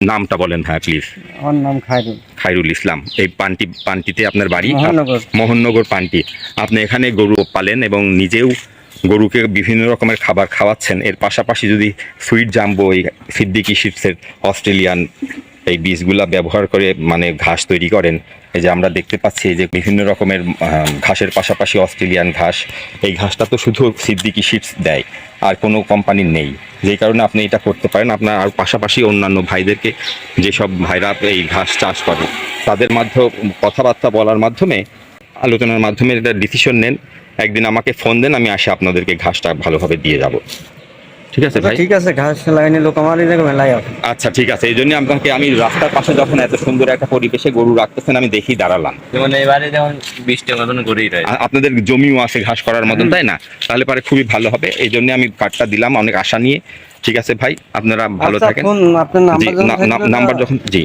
নামটা বলেন হ্যাঁ প্লিজ আমার নাম খায়রুল। খাইরুল ইসলাম। এই পানটি পানটিতে আপনার বাড়ি? মহানগর। মোহননগর পানটি। আপনি এখানে গরু পালেন এবং নিজেও গরুকে বিভিন্ন রকমের খাবার খাওয়াচ্ছেন। এর পাশাপাশি যদি সুইট জাম্বো এই সিদ্দিকি শিপসের অস্ট্রেলিয়ান এই বীজগুলা ব্যবহার করে মানে ঘাস তৈরি করেন। এই যে আমরা দেখতে পাচ্ছি যে বিভিন্ন রকমের ঘাসের পাশাপাশি অস্ট্রেলিয়ান ঘাস। এই ঘাসটা তো শুধু সিদ্দিকি শিপস দেয়, আর কোনো কোম্পানির নেই। যেই কারণে আপনি এটা করতে পারেন। আপনার আর পাশাপাশি অন্যান্য ভাইদেরকে যেসব ভাইরা এই ঘাস চাষ করে, তাদের মাধ্যমে, কথাবার্তা বলার মাধ্যমে, আলোচনার মাধ্যমে এটা ডিসিশন নেন। একদিন আমাকে ফোন দেন, আমি আসে আপনাদেরকে ঘাসটা ভালোভাবে দিয়ে যাব। ঠিক আছে ভাই। ঠিক আছে ঘাস লাগাইনি লোক আমারই দেখো মেলায় আচ্ছা ঠিক আছে এই জন্য আপনাকে আমি রাস্তার পাশে যখন এত সুন্দর একটা পরিবেশে গরু রাখতেছেন আমি দেখি দাঁড়ালাম। যেমন এবারে যেমন বৃষ্টির মতন রয়েছে আপনাদের জমিও আছে ঘাস করার মতন তাই না? তাহলে পরে খুবই ভালো হবে এই জন্য আমি কার্ডটা দিলাম অনেক আশা নিয়ে। ঠিক আছে ভাই আপনারা ভালো আচ্ছা, থাকেন। আপনার নাম্বার যখন জি।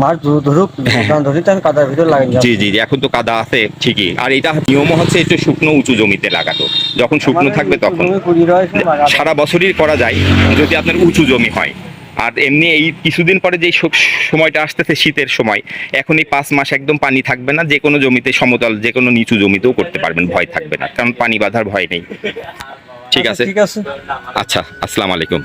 মাছ ধরুক কারণ আমি কাদার ভিতরে লাগাই জি জি জি, এখন তো কাদা আছে ঠিকই। আর এটা নিয়ম হচ্ছে একটু শুকনো উঁচু জমিতে লাগাতো যখন শুকনো থাকবে তখন। সারা বছরই করা যায় যদি আপনার উঁচু জমি হয়। আর এমনি এই কিছুদিন পরে যে সময়টা আসতেছে শীতের সময় এখন এই পাঁচ মাস একদম পানি থাকবে না যে কোনো জমিতে সমতল যে কোনো নিচু জমিতেও করতে পারবেন ভয় থাকবে না কারণ পানি বাঁধার ভয় নেই। ঠিক আছে? ঠিক আছে। আচ্ছা আসসালামু আলাইকুম।